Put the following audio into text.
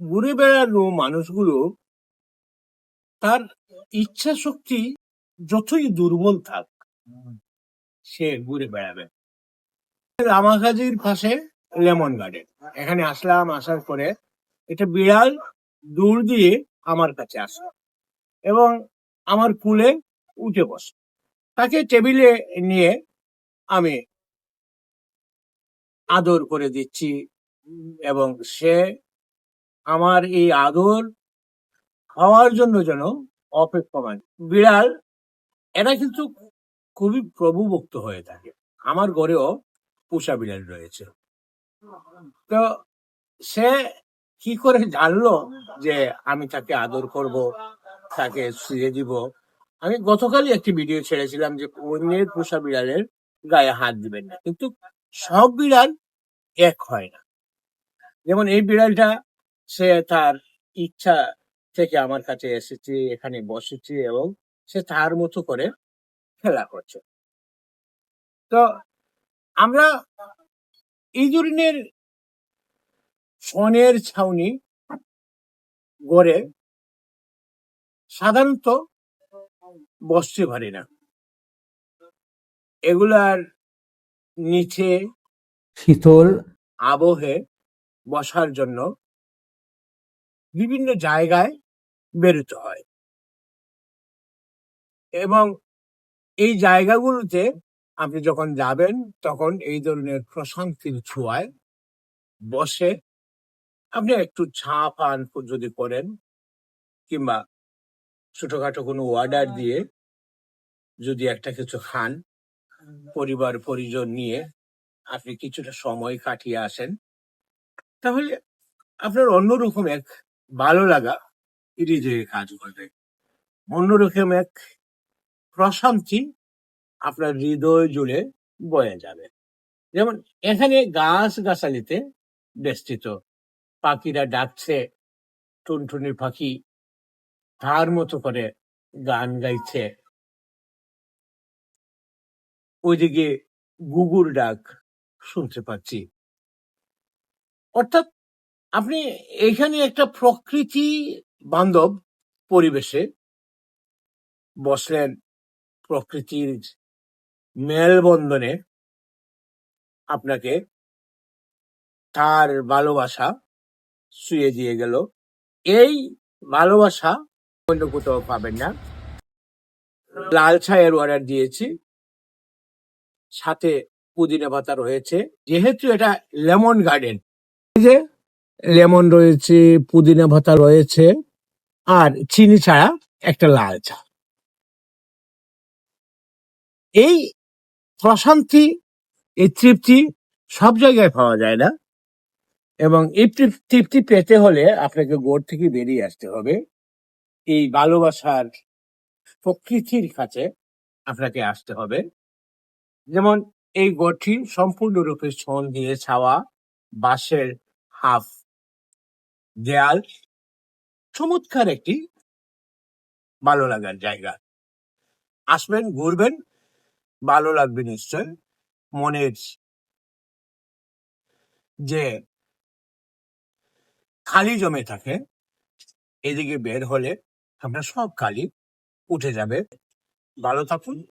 ঘুরে বেড়ানো মানুষগুলো তার ইচ্ছা শক্তি যতই দুর্বল থাক, সে ঘুরে বেড়াবে। রামাকাজির পাশে লেমন গার্ডেন। এখানে আসলাম, আসার পরে এটা বিড়াল দূর দিয়ে আমার কাছে আসলো এবং আমার কুলে উঠে বসে তাকে টেবিলে নিয়ে আমি আদর করে দিচ্ছি এবং সে আমার এই আদর খাওয়ার জন্য যেন অপেক্ষমান বিড়াল এরা কিন্তু খুবই প্রভুভক্ত হয়ে থাকে। আমার ঘরেও পোষা বিড়াল রয়েছে। তো সে কি করে জানলো যে আমি তাকে আদর করব, তাকে শুয়ে দিব? আমি গতকালই একটি ভিডিও ছেড়েছিলাম যে অন্যের পোষা বিড়ালের গায়ে হাত দিবেন না। কিন্তু সব বিড়াল এক হয় না। যেমন এই বিড়ালটা সে তার ইচ্ছা থেকে আমার কাছে এসেছে এখানে বসেছে এবং সে তার মতো করে খেলা করছে। তো আমরা এই ধরনের সনের ছাউনি গড়ে সাধারণত বসতে পারি না। এগুলার নিচে শীতল আবহে বসার জন্য বিভিন্ন জায়গায় বেরোতে হয়। এবং এই জায়গাগুলোতে আপনি যখন যাবেন তখন এই ধরনের প্রশান্তির ছোঁয়ায় বসে আপনি একটু চা পান যদি করেন কিংবা ছোটখাটো কোনো অর্ডার দিয়ে যদি একটা কিছু খান পরিবার পরিজন নিয়ে আপনি কিছুটা সময় কাটিয়ে আসেন তাহলে আপনার অন্যরকম এক ভালো লাগা হৃদয়ে কাজ করবে। অন্যরকম এক প্রশান্তি আপনার হৃদয় জুড়ে বয়ে যাবে। যেমন এখানে গাছ গাছালিতে বেষ্টিত। পাখিরা ডাকছে, টুনটুনি পাখি তার মতো করে গান গাইছে। ওইদিকে গুগুর ডাক শুনতে পাচ্ছি। অর্থাৎ আপনি এখানে একটা প্রকৃতি বান্ধব পরিবেশে বসলেন প্রকৃতির মেলবন্ধনে। আপনাকে তার ভালোবাসা শুয়ে দিয়ে গেল। এই ভালোবাসা অন্য কোথাও পাবেন না। লাল ছায়ের অর্ডার দিয়েছি। সাথে পুদিনা পাতা রয়েছে। যেহেতু এটা লেমন গার্ডেন। যে লেমন রয়েছে, পুদিনা ভাতা রয়েছে, আর চিনি ছাড়া একটা লাল চা। এই প্রশান্তি, এই তৃপ্তি সব জায়গায় পাওয়া যায় না এবং এই তৃপ- তৃপ্তি পেতে হলে আপনাকে গোড় থেকে বেরিয়ে আসতে হবে। এই ভালোবাসার প্রকৃতির কাছে আপনাকে আসতে হবে। যেমন এই গড়টি সম্পূর্ণরূপে ছন দিয়ে ছাওয়া, বাঁশের হাফ দেয়াল চমৎকার একটি ভালো লাগার জায়গা। আসবেন, ঘুরবেন, ভালো লাগবে নিশ্চয়। মনের যে খালি জমে থাকে, এদিকে বের হলে আপনার সব খালি উঠে যাবে। ভালো থাকুন।